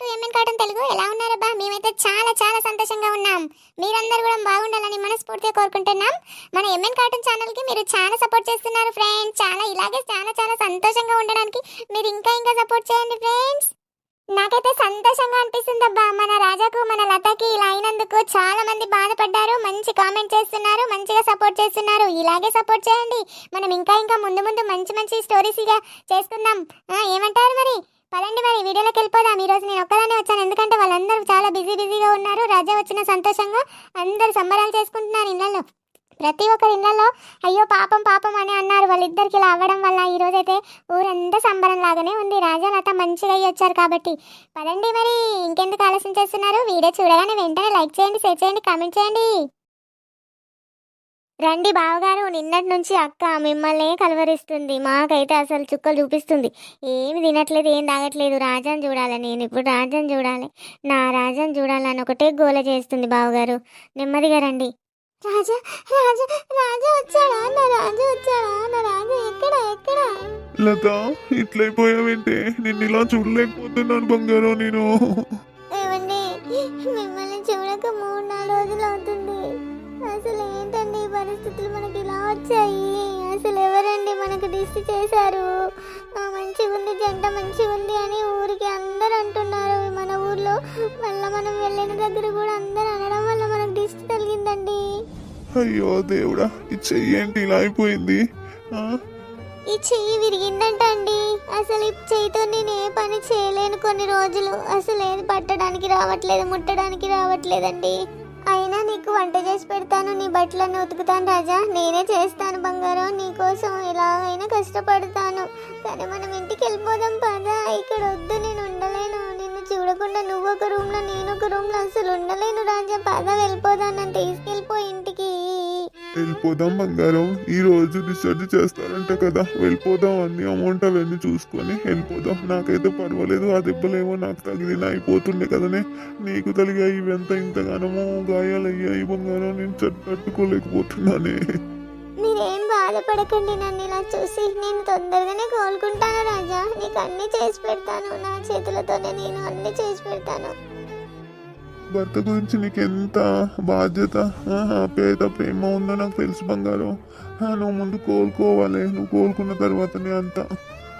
To MN cotton Telugu? ఎలా ఉన్నారబ్బా మేమైతే చాలా చాలా సంతోషంగా ఉన్నాం. మీరందరూ కూడా బాగుండాలని మనస్ఫూర్తిగా కోరుకుంటున్నాం. మన ఎంఎన్ కాటన్ ఛానల్కి మీరు చాలా సపోర్ట్ చేస్తున్నారు ఫ్రెండ్స్ చాలా ఇలాగే చాలా చాలా సంతోషంగా ఉండడానికి మీరు ఇంకా ఇంకా సపోర్ట్ చేయండి ఫ్రెండ్స్ నాకైతే సంతోషంగా అనిపిస్తుంది అబ్బా. మన రాజాకు మన లతకి ఇలా అయినందుకు చాలా మంది బాధపడ్డారు. మంచి కామెంట్ చేస్తున్నారు మంచిగా సపోర్ట్ చేస్తున్నారు. ఇలాగే సపోర్ట్ చేయండి. మనం ఇంకా ఇంకా ముందు ముందు మంచి మంచి స్టోరీస్ ఇక చేసుకుందాం. ఏమంటారు మరి? పదండి మరి వీడియోలోకి వెళ్ళిపోదాం. ఈ రోజు నేను ఒక్కదానే వచ్చాను. ఎందుకంటే వాళ్ళందరూ చాలా బిజీ బిజీగా ఉన్నారు. రాజా వచ్చిన సంతోషంగా అందరూ సంబరాలు చేసుకుంటున్నారు ఇళ్ళలో ప్రతి ఒక్కరి ఇళ్ళలో అయ్యో పాపం పాపం అని అన్నారు. వాళ్ళిద్దరికి ఇలా అవ్వడం వల్ల ఈ రోజైతే ఊరంతా సంబరం లాగానే ఉంది. రాజా లత మంచిగా అయ్యి వచ్చారు కాబట్టి. పదండి మరి ఇంకెందుకు ఆలస్యం చేస్తున్నారు? వీడియో చూడగానే వెంటనే లైక్ చేయండి షేర్ చేయండి కామెంట్ చేయండి. రండి బావగారు నిన్నటి నుంచి అక్క మిమ్మల్నే కలవరిస్తుంది. మాకైతే అసలు చుక్కలు చూపిస్తుంది. ఏమి తినట్లేదు ఏం తాగట్లేదు. రాజాని చూడాలి నేను ఇప్పుడు రాజాని చూడాలి. నా రాజాని చూడాలని ఒకటే గోల చేస్తుంది బావగారు. నెమ్మదిగా రండి. రాజా రాజా రాజా వచ్చాడా? నా రాజా వచ్చాడా? నా రాజా ఎక్కడ ఎక్కడ? లత ఇట్లయిపోయావంటే? నిన్ను ఇలా చూడలేకపోతున్నాను బంగారం నేను. వచ్చాయి. అసలు ఎవరండి మనకు దిష్టి చేశారు? ఆ, మంచిగా ఉంది జంట మంచిగా ఉంది అని ఊరికి అందరు అంటున్నారు. మన ఊర్లో మళ్ళీ మనం వెళ్ళిన దగ్గర కూడా అందరు అనడం వల్ల మనకు దిష్టి తగిలిందండి. అయ్యో దేవుడా ఈ చెయ్యి ఏంటి ఇలా అయిపోయింది? ఈ చెయ్యి విరిగిందంట అండి. అసలు ఈ చెయ్యితో నేను ఏ పని చేయలేను కొన్ని రోజులు. అసలు ఏది పట్టడానికి రావట్లేదు ముట్టడానికి రావట్లేదండి. అయినా నీకు వంట చేసి పెడతాను నీ బట్టలను ఉతుకుతాను రాజా. నేనే చేస్తాను బంగారం నీకోసం ఎలాగైనా కష్టపడతాను. కానీ మనం ఇంటికి వెళ్ళిపోదాం పదా. ఇక్కడ వద్దు నేను ఉండలేను. నిన్ను చూడకుండా నువ్వు ఒక రూమ్లో నేను ఒక రూమ్లో అసలు ఉండలేను రాజా. పద వెళ్ళిపోదాను నన్ను తీసుకెళ్ళిపో. వెళ్ళిపోదాం బంగారం. ఈ రోజు డిశ్చార్జ్ చేస్తారంట కదా. వెళ్ళిపోదాం అన్ని అమౌంట్ అవన్నీ చూసుకొని వెళ్ళిపోదాం. నాకైతే పర్వాలేదు ఆ దెబ్బలేమో నాకు తగిలిన అయిపోతుండే కదనే. నీకు తలిగా ఇవంతా ఇంతగానమో గాయాలయ్యాయి బంగారం. నేను చట్- తట్టుకోలేకపోతున్నానే మీరేం బాధపడకండి నన్ను ఇలా చూసి. నేను తొందరగానే కోలుకుంటాను రాజా. నీకు అన్ని చేసి పెడతాను. నా చేతులతోనే నేను అన్ని చేసి పెడతాను. భర్త గురించి నీకు ఎంత బాధ్యత? ఆహా, పేద ప్రేమ ఉందో నాకు తెలుసు బంగారు. నువ్వు ముందు కోలుకోవాలి. నువ్వు కోలుకున్న తర్వాతనే అంతా.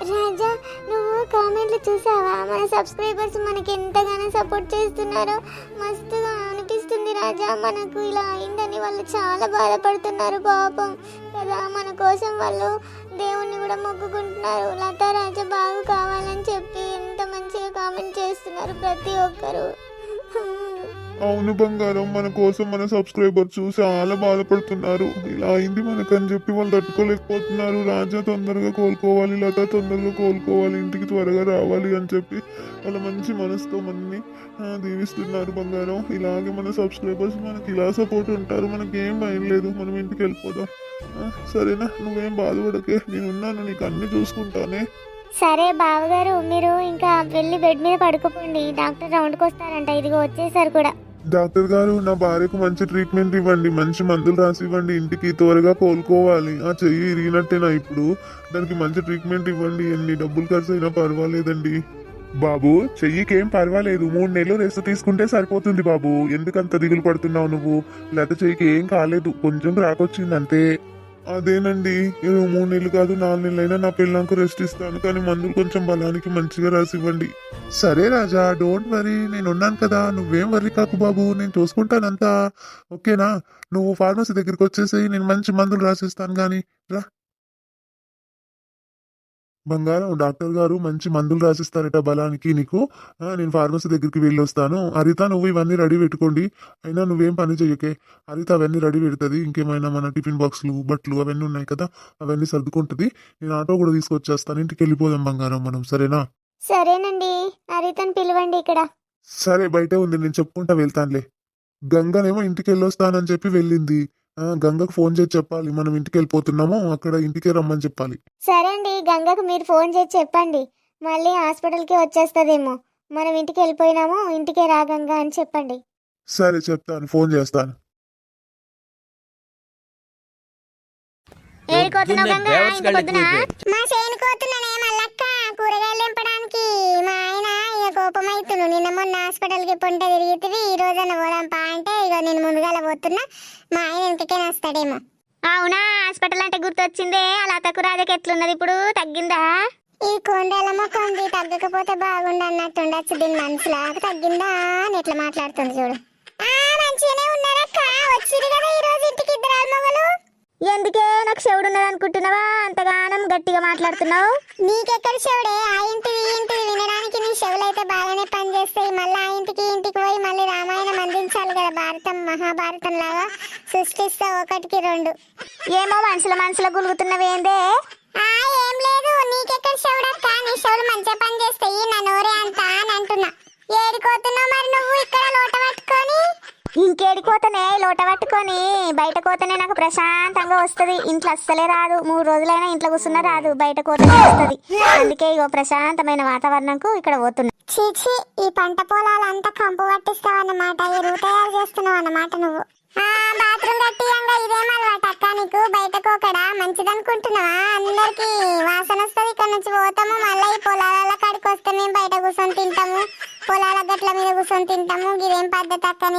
రాజా నువ్వు కామెంట్లు చూసావా? మన సబ్స్క్రైబర్స్ మనకి ఎంతగానో సపోర్ట్ చేస్తున్నారు. మస్తుగా అనిపిస్తుంది రాజా మనకు ఇలా అయిందని వాళ్ళు చాలా బాధపడుతున్నారు పాపం. కదా మన కోసం వాళ్ళు దేవుణ్ణి కూడా మొక్కుకుంటున్నారు. లతా రాజా బాగు కావాలని చెప్పి ఎంత మంచిగా కామెంట్ చేస్తున్నారు ప్రతి ఒక్కరు. అవును బంగారం మన కోసం మన సబ్స్క్రైబర్స్ చాలా బాధపడుతున్నారు. ఇలా అయింది మనకని చెప్పి వాళ్ళు తట్టుకోలేకపోతున్నారు. రాజా తొందరగా కోలుకోవాలి లత తొందరగా కోలుకోవాలి ఇంటికి త్వరగా రావాలి అని చెప్పి వాళ్ళ మంచి మనసుతో మనని దీవిస్తున్నారు బంగారం. ఇలాగే మన సబ్స్క్రైబర్స్ మనకి ఇలా సపోర్ట్ ఉంటారు. మనకి ఏం భయం లేదు. మనం ఇంటికి వెళ్ళిపోదాం. సరేనా? నువ్వేం బాధపడకే. నేనున్నాను నీకు అన్ని చూసుకుంటానే. సరే బావగారు మీరు ఇంకా వెళ్ళి బెడ్ మీద పడుకోపోండి. డాక్టర్ రౌండ్కి వస్తారంట ఇదిగో వచ్చేసారు కూడా. డాక్టర్ గారు నా భార్యకు మంచి ట్రీట్మెంట్ ఇవ్వండి మంచి మందులు రాసి ఇవ్వండి ఇంటికి త్వరగా కోలుకోవాలి. ఆ చెయ్యి ఇరిగినట్టేనా ఇప్పుడు? దానికి మంచి ట్రీట్మెంట్ ఇవ్వండి. ఎన్ని డబ్బులు ఖర్చు అయినా పర్వాలేదండి. బాబు చెయ్యికేం పర్వాలేదు. మూడు నెలలు రెస్ట్ తీసుకుంటే సరిపోతుంది బాబు. ఎందుకంత దిగులు పడుతున్నావు నువ్వు? లేకపోతే చెయ్యికి ఏం కాలేదు. కొంచెం రాకొచ్చింది అంతే అదేనండి నేను మూడు నెలలు కాదు నాలుగు నెలలైనా నా పిల్లలకు రెస్ట్ ఇస్తాను కానీ మందులు కొంచెం బలానికి మంచిగా రాసి ఇవ్వండి సరే రాజా డోంట్ వరీ నేను ఉన్నాను కదా నువ్వేం వరీ కాకు బాబు నేను చూసుకుంటానంతా. ఓకేనా? నువ్వు ఫార్మసీ దగ్గరికి వచ్చేసి నేను మంచి మందులు రాసిస్తాను కానీ రా. బంగారం డాక్టర్ గారు మంచి మందులు రాసిస్తారట బలానికి నీకు. నేను ఫార్మసీ దగ్గరికి వెళ్ళి వస్తాను హరిత నువ్వు ఇవన్నీ రెడీ పెట్టుకోండి. అయినా నువ్వేం పని చెయ్యకే. హరిత అవన్నీ రెడీ పెడుతుంది. ఇంకేమైనా మన టిఫిన్ బాక్స్లు బట్టలు అవన్నీ ఉన్నాయి కదా అవన్నీ సర్దుకుంటుంది. నేను ఆటో కూడా తీసుకొచ్చేస్తాను. ఇంటికి వెళ్ళిపోదాం బంగారం మనం. సరేనా? సరేనండి. హరితను పిలవండి ఇక్కడ. సరే బయటే ఉంది. నేను చెప్పుకుంటా వెళ్తానులే. గంగనేమో ఇంటికి వెళ్ళొస్తానని చెప్పి వెళ్ళింది. గంగకు ఫోన్ చేసి చెప్పాలి. మనం ఇంటికి వెళ్ళిపోతున్నాము అక్కడ ఇంటికే రమ్మని చెప్పాలి. సరే అండి గంగకు మీరు ఫోన్ చేసి చెప్పండి. మళ్ళీ హాస్పిటల్కి వచ్చేస్తుందేమో. మనం ఇంటికి వెళ్ళిపోయినాము ఇంటికే రా గంగ అని చెప్పండి. సరే చెప్తాను ఫోన్ చేస్తాను. ఏడుకోతున్నావు గంగ? ఇంత పొద్దున. మా హాస్పిటల్కి పొంట తిరిగితే ఈ రోజన్న పోదాం పా అంటే ఇక నేను ముందుగాల పోతున్నా మా ఆయన వెనకకే వస్తాడేమో అవునా? హాస్పిటల్ అంటే గుర్తొచ్చిందే అలా తక్కువ రాజకి ఎట్లున్నది ఇప్పుడు? తగ్గిందా? ఈ కొండల మొక్కంది తగ్గకపోతే బాగుండు అన్నట్టు ఉండొచ్చు దీని మనసులో. తగ్గిందా అని ఎట్లా మాట్లాడుతుంది చూడు. ఆ మంచిగానే ఉన్నారక్క. వచ్చిరు కదా ఈ రోజు ఇంటికి ఇద్దరు ఎందుకే నాకు చెవుడు ఉన్నది అనుకుంటున్నావా? అంతగానం గట్టిగా మాట్లాడుతున్నావు. నీకెక్కడ చెవుడే ఆ ఇంటిది ఈ ఇంటిది వినడానికి నీ చెవులు అయితే బాగానే పనిచేస్తాయి. మళ్ళీ ఆ ఇంటికి ఇంటికి పోయి మళ్ళీ రామాయణం అందించాలి కదా భారతం మహాభారతం లాగా. సృష్టిస్తా ఒకటికి రెండు. ఏమో మనసులో మనసులో గులుగుతున్నవేందే ఆ ఏం లేదు. నీకెక్కడ చెవుడక్క నీ చెవులు మంచిగా పనిచేస్తాయి. నా నోరే అంతా అని అంటున్నా. ఏడిపోతున్నావు మరి ఇంకేడి లోట పట్టుకొని బయట కోతనే నాకు ప్రశాంతంగా వస్తది. ఇంట్లో అస్సలే రాదు. మూడు రోజులైనా ఇంట్లో కూర్చున్నా రాదు. బయట కోతనే వస్తది. అందుకే ఇగో ప్రశాంతమైన వాతావరణంకు ఇక్కడ పోతున్నా. చీచి ఈ పంట పొలాలంతా కంపు పట్టిస్తావు అన్నమాట ఈ తయారు చేస్తున్నావు అన్నమాట నువ్వు. ఆ బాత్రూమ్ కట్టియంగా ఇదేం అలవాటు అక్క నీకు. బయటకు ఒకడా మంచిదనుకుంటున్నావా? అందరికి వాసన వస్తుంది. ఇక్కడ నుంచి పోతాము. మళ్ళీ ఈ పొలాల కాడికి వస్తే మేము బయట కూర్చొని తింటాము. పొలాల గట్ల మీద కూర్చొని తింటాము. ఇదేం పద్ధతి అక్క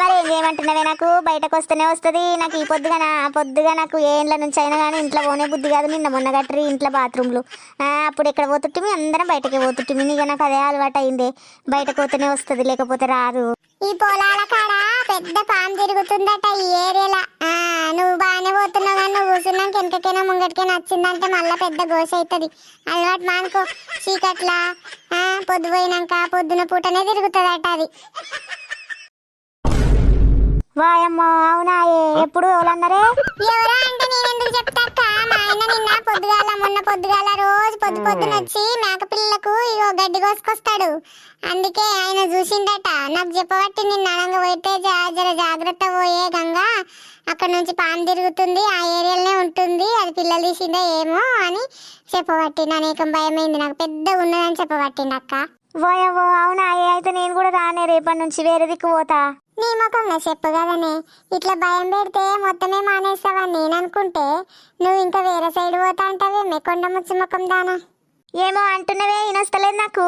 మరి ఏం చేయమంటున్నావే నాకు? బయటకు వస్తేనే వస్తుంది. నాకు ఈ పొద్దుగా నా పొద్దుగా నాకు ఏండ్ల నుంచి అయినా కానీ ఇంట్లో పోనే బుద్ధి కాదు. నిన్న మొన్న గట్రి ఇంట్లో బాత్రూమ్లు అప్పుడు ఎక్కడ పోతుంటిమి అందరం బయటకే పోతుంటిమి నీకు నాకు అదే అలవాటు అయింది. బయటకు పోతేనే వస్తుంది లేకపోతే రాదు. ఈ పొలాల కాడ పెద్ద పాము తిరుగుతుందట ఈ ఏరియాలో. నువ్వు బాగానే పోతున్నావు కానీ నువ్వు కూర్చున్నాక ఎంతకైనా ముంగటికైనా వచ్చిందంటే మళ్ళీ పెద్ద గోస అవుతుంది అలవాటు మానుకో. చీకట్ల పొద్దు పోయినాక పొద్దున పూటనే తిరుగుతుందట అది. వాయమ్మో అవునా ఎప్పుడు ఎవరన్నారే? ఎవరో అంటే నేను ఎందుకు చెప్తాక మా ఆయన నిన్న పొద్దుగాల మొన్న పొద్దుగాల రోజు పొద్దు పొద్దున వచ్చి మేకపిల్లలకు ఇగో గడ్డి కోసుకొస్తాడు. అందుకే ఆయన చూసిండట. నాకు చెప్పబట్టి నిన్న అనంగా పోయితే జర జాగ్రత్త పోయే గంగా. అక్కడ నుంచి పాము తిరుగుతుంది ఆ ఏరియాలోనే ఉంటుంది. అది పిల్లలు తీసిందో ఏమో అని చెప్పబట్టి అనేకం భయమైంది. నాకు పెద్ద ఉన్నదని చెప్పబట్టిండు అక్క. వాయమ్మో అవునా అయితే నేను కూడా రానే. రేపటి నుంచి వేరే దిక్కు పోతా. నీ ముఖంలో చెప్పు కదనే. ఇట్లా భయం పెడితే మొత్తమే మానేస్తావని నేను అనుకుంటే? నువ్వు ఇంకా వేరే సైడ్ పోతా అంటావే కొండ ముచ్చు ముఖం దానా. ఏమో అంటున్నవే ఇనొస్తలేదు నాకు.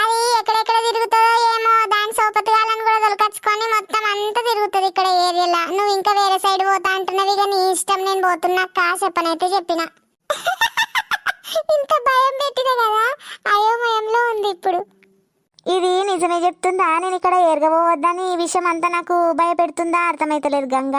అది ఎక్కడెక్కడ తిరుగుతుందో ఏమో దాని సోపతిగాలను కూడా దొరకచ్చుకొని మొత్తం అంతా తిరుగుతుంది ఇక్కడ ఏరియాలో. నువ్వు ఇంకా వేరే సైడ్ పోతా అంటున్నవి ఇక నీ ఇష్టం నేను పోతున్నాక్క చెప్పనైతే చెప్పిన. ఇంత భయం పెట్టిన కదా? అయోమయంలో ఉంది ఇప్పుడు. ఇది నిజమే చెప్తుందా? నేను ఇక్కడ ఎరగబోవద్దని ఈ విషయం అంతా నాకు భయపెడుతుందా? అర్థమైతలేదు గంగ.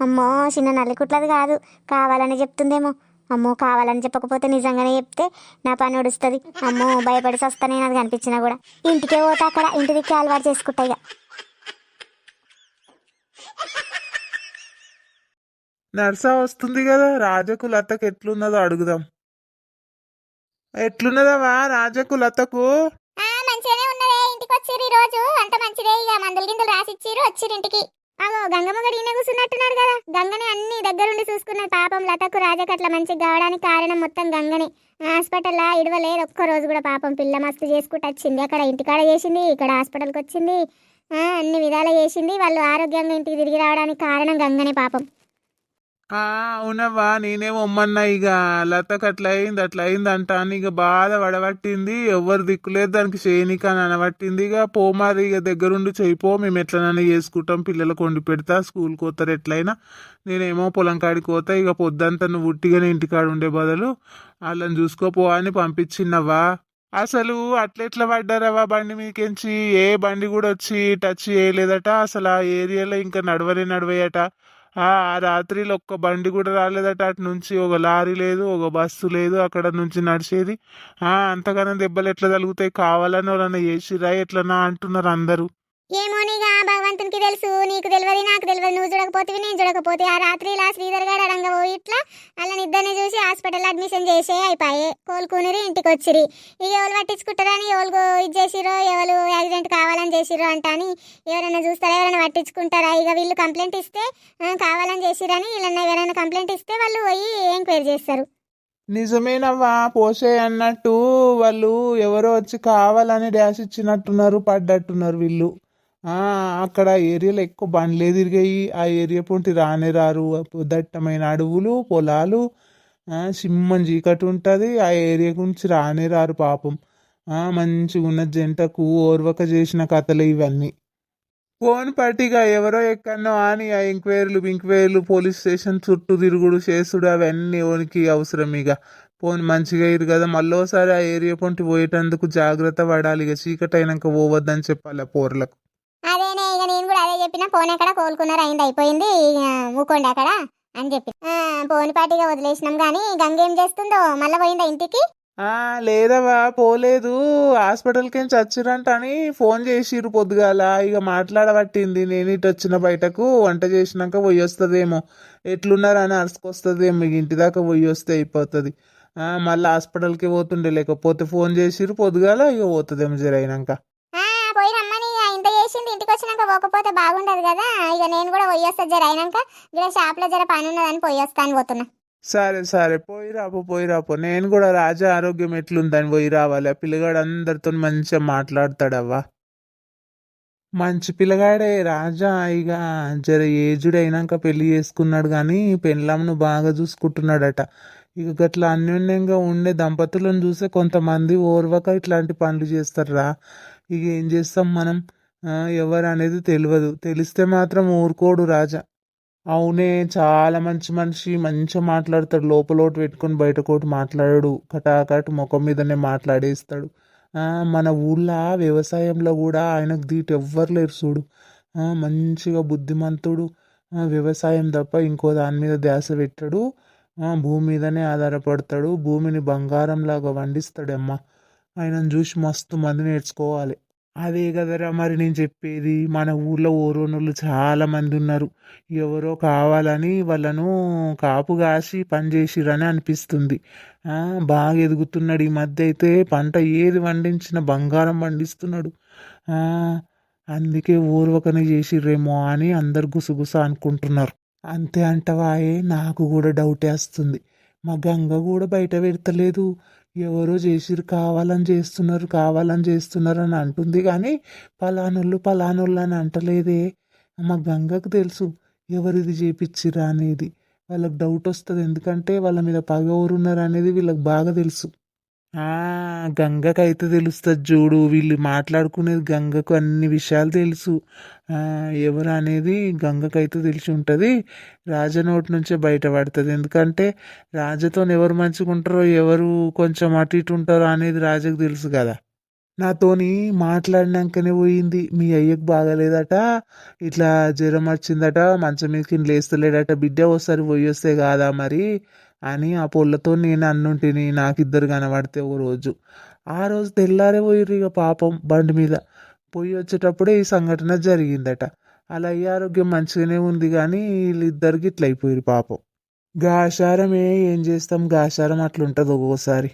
అమ్మో చిన్న నల్లికుట్లది కాదు. కావాలని చెప్తుందేమో. అమ్మో కావాలని చెప్పకపోతే నిజంగానే చెప్తే నా పని ఒడుస్తుంది. అమ్మో భయపడి వస్తానే అది కనిపించినా కూడా. ఇంటికే పోతా అక్కడ ఇంటి దిక్కి అలవాటు చేసుకుంటా ఇక. నర్సా వస్తుంది కదా రాజకు లతకు ఎట్లున్నదో అడుగుదాం. ఎట్లున్నదవా రాజకు లతకు మంచిదే ఇక మందులు గిందులు రాసిచ్చిర్రు వచ్చిరింటికి అగో గంగమ్మ గడి ఈయన కూర్చున్నట్టున్నాడు కదా. గంగనే అన్ని దగ్గరుండి చూసుకున్నది పాపం లతకు రాజకు అట్లా మంచిగా కావడానికి కారణం మొత్తం గంగనే. హాస్పిటల్ ఇడవలేదు. ఒక్క రోజు కూడా పాపం పిల్ల మస్తు చేసుకుంటూ వచ్చింది. అక్కడ ఇంటికాడ చేసింది ఇక్కడ హాస్పిటల్కి వచ్చింది. అన్ని విధాలు చేసింది. వాళ్ళు ఆరోగ్యంగా ఇంటికి తిరిగి రావడానికి కారణం గంగనే పాపం. అవునవ్వా నేనేమో ఉమ్మన్నా ఇక లతకు అట్లా అయింది అట్లా అయింది అంటాను ఇక బాధ పడబట్టింది ఎవరు దిక్కులేదు దానికి చేయనిక అని అనబట్టింది. ఇక పో మరి ఇక దగ్గరుండి చేయిపో మేము ఎట్లనైనా చేసుకుంటాం పిల్లలకు వండి పెడతా స్కూల్కి పోతారు ఎట్లయినా. నేనేమో పొలం కాడికి పోతా ఇక పొద్దంతా నువ్వు ఉట్టిగానే ఇంటికాడ ఉండే బదులు వాళ్ళని చూసుకోపో అని పంపించినవ్వా. అసలు అట్లెట్లా పడ్డారవ్వా బండి మీకెంచి ఏ బండి కూడా వచ్చి టచ్ చేయలేదట అసలు ఆ ఏరియాలో ఇంకా నడవనే నడవయట. ఆ రాత్రిలో ఒక్క బండి కూడా రాలేదట. అటు నుంచి ఒక లారీ లేదు ఒక బస్సు లేదు అక్కడ నుంచి నడిచేది. ఆ అంతగానం దెబ్బలు ఎట్లా తగులుతాయి? కావాలని ఎవరన్నా చేసిరా ఎట్లనా అంటున్నారు అందరూ. భగవంతునికి తెలుసు నీకు తెలియదు నాకు తెలియదు నువ్వు చూడకపోతే నేను చూడకపోతే ఆ రాత్రి ఇలా శ్రీధర్ గారు అడంగ పోయి ఇట్లా వాళ్ళని ఇద్దరిని చూసి హాస్పిటల్ అడ్మిషన్ చేసే అయిపోయి. కోలుకునిరి ఇంటికి వచ్చిరి ఇక ఎవరు పట్టించుకుంటారని ఎవరు ఇది చేసిరో ఎవరు యాక్సిడెంట్ కావాలని చేసిరో అంట అని ఎవరైనా చూస్తారా ఎవరైనా పట్టించుకుంటారా? ఇక వీళ్ళు కంప్లైంట్ ఇస్తే కావాలని చేసిరని వీళ్ళన్నా ఎవరైనా కంప్లైంట్ ఇస్తే వాళ్ళు పోయి ఎంక్వైరీ చేస్తారు. నిజమేనవ్వా పోసే అన్నట్టు వాళ్ళు ఎవరో వచ్చి కావాలని డ్యాష్ ఇచ్చినట్టున్నారు పడ్డట్టున్నారు వీళ్ళు. అక్కడ ఏరియాలో ఎక్కువ బండ్లే తిరిగాయి ఆ ఏరియా పొంటి రానే రారు. దట్టమైన అడవులు పొలాలు సింహం చీకటి ఉంటుంది. ఆ ఏరియా గురించి రానే రారు పాపం. మంచిగా ఉన్న జంటకు ఓర్వక చేసిన కథలు ఇవన్నీ. ఫోన్ పట్టిగా ఎవరో ఎక్కడో అని ఆ ఎంక్వైరీలు ఎంక్వైరీలు పోలీస్ స్టేషన్ చుట్టూ తిరుగుడు చేసుడు అవన్నీ ఓనికి అవసరం ఇక ఫోన్ మంచిగా అయ్యారు కదా. మళ్ళోసారి ఆ ఏరియా పొంటి పోయేటందుకు జాగ్రత్త పడాలి ఇక చీకటి అయినాక పోవద్దని చెప్పాలి ఆ పోర్లకు అదేనే ఇక నేను కూడా అదే చెప్పినా ఫోన్ ఎక్కడ కోలుకున్నారు అయింది అయిపోయింది ఊకోండి అక్కడ అని చెప్పి. ఆ, ఫోన్ పాటిగా వదిలేసినాం కానీ గంగ ఏం చేస్తుందో? మళ్ళీ పోయిందా ఇంటికి? లేదవా పోలేదు. హాస్పిటల్కి చచ్చిరంట అని ఫోన్ చేసిరు పొద్దుగాల. ఇక మాట్లాడబట్టింది. నేను ఇటు వచ్చిన బయటకు వంట చేసినాక పోయి వస్తుందేమో. ఎట్లున్నారు అని అరుసుకొస్తుందేమో. ఇక ఇంటి దాకా పోయి వస్తే అయిపోతుంది. మళ్ళీ హాస్పిటల్కి పోతుండే లేకపోతే ఫోన్ చేసిరు పొద్దుగాల ఇక పోతుందేమో జరైనాక పోతే బాగుండదు కదా? ఇక నేను కూడా పోయొస్తా జర అయినాక ఇక్కడ షాప్లో జర పని ఉన్నదని పోయి పోతున్నా. సరే సరే. పోయి రాపో పోయి రాపో నేను కూడా రాజా ఆరోగ్యం ఎట్లుందని పోయి రావాలి? ఆ పిల్లగాడు అందరితో మంచిగా మాట్లాడతాడవ్వా? మంచి పిల్లగాడే రాజా. ఇక జర ఏజుడు అయినాక పెళ్ళి చేసుకున్నాడు కానీ పెళ్ళాంను బాగా చూసుకుంటున్నాడట. ఇక గట్లా అన్యోన్యంగా ఉండే దంపతులను చూసే కొంతమంది ఓర్వక ఇట్లాంటి పనులు చేస్తారా? ఇక ఏం చేస్తాం మనం? ఎవరు అనేది తెలియదు తెలిస్తే మాత్రం ఊరుకోడు రాజా. అవునే చాలా మంచి మనిషి మంచిగా మాట్లాడతాడు. లోపలోటు పెట్టుకొని బయట ఒకటి మాట్లాడాడు. కటాకట్ ముఖం మీదనే మాట్లాడేస్తాడు. మన ఊళ్ళో వ్యవసాయంలో కూడా ఆయనకు దీటి ఎవ్వరు లేరు చూడు. మంచిగా బుద్ధిమంతుడు. వ్యవసాయం తప్ప ఇంకో దాని మీద ధ్యాస పెట్టాడు. భూమి మీదనే ఆధారపడతాడు. భూమిని బంగారంలాగా వండిస్తాడమ్మా. ఆయనను చూసి మస్తు మంది నేర్చుకోవాలి. అదే కదరా మరి నేను చెప్పేది? మన ఊర్లో ఓరోనోళ్ళు చాలా మంది ఉన్నారు. ఎవరో కావాలని వాళ్ళను కాపు కాసి పనిచేసిరని అనిపిస్తుంది. బాగా ఎదుగుతున్నాడు. ఈ మధ్య అయితే పంట ఏది పండించిన బంగారం పండిస్తున్నాడు. అందుకే ఊర్వకనే చేసిర్రేమో అని అందరు గుసగుస అనుకుంటున్నారు. అంతే అంటవాయే నాకు కూడా డౌట్ వస్తుంది. మా గంగ కూడా బయట పెడతలేదు. ఎవరో చేసిరు కావాలని చేస్తున్నారు కావాలని చేస్తున్నారు అని అంటుంది. కానీ పలానోళ్ళు పలానోళ్ళు అని అంటలేదే. మా గంగకు తెలుసు ఎవరిది చేపిచ్చిరా అనేది. వాళ్ళకి డౌట్ వస్తుంది. ఎందుకంటే వాళ్ళ మీద పగ ఎవరున్నారు అనేది వీళ్ళకి బాగా తెలుసు. గంగకు గంగకైతే తెలుస్తుంది చూడు వీళ్ళు మాట్లాడుకునేది గంగకు అన్ని విషయాలు తెలుసు. ఎవరు అనేది గంగకైతే తెలిసి ఉంటుంది. రాజ నోటి నుంచే బయటపడుతుంది. ఎందుకంటే రాజతో ఎవరు మంచిగా ఉంటారో ఎవరు కొంచెం అటు ఇటు ఉంటారో అనేది రాజకు తెలుసు కదా. నాతోని మాట్లాడినాకనే పోయింది. మీ అయ్యకు బాగాలేదట ఇట్లా జ్వరం వచ్చిందట మంచం మీదకి లేస్తలేడట బిడ్డ ఒకసారి పోయి వస్తే కాదా మరి? అని ఆ పొల్లతో నేను అన్నుంటిని నాకు ఇద్దరు కనబడితే ఓ రోజు. ఆ రోజు తెల్లారే పోయిర్రు ఇక పాపం బండి మీద. పోయి వచ్చేటప్పుడే ఈ సంఘటన జరిగిందట. అలా ఈ ఆరోగ్యం మంచిగానే ఉంది కానీ వీళ్ళిద్దరికి ఇట్లా అయిపోయారు పాపం. గాశారమే ఏం చేస్తాం? గాశారం అట్లుంటుంది ఒక్కోసారి.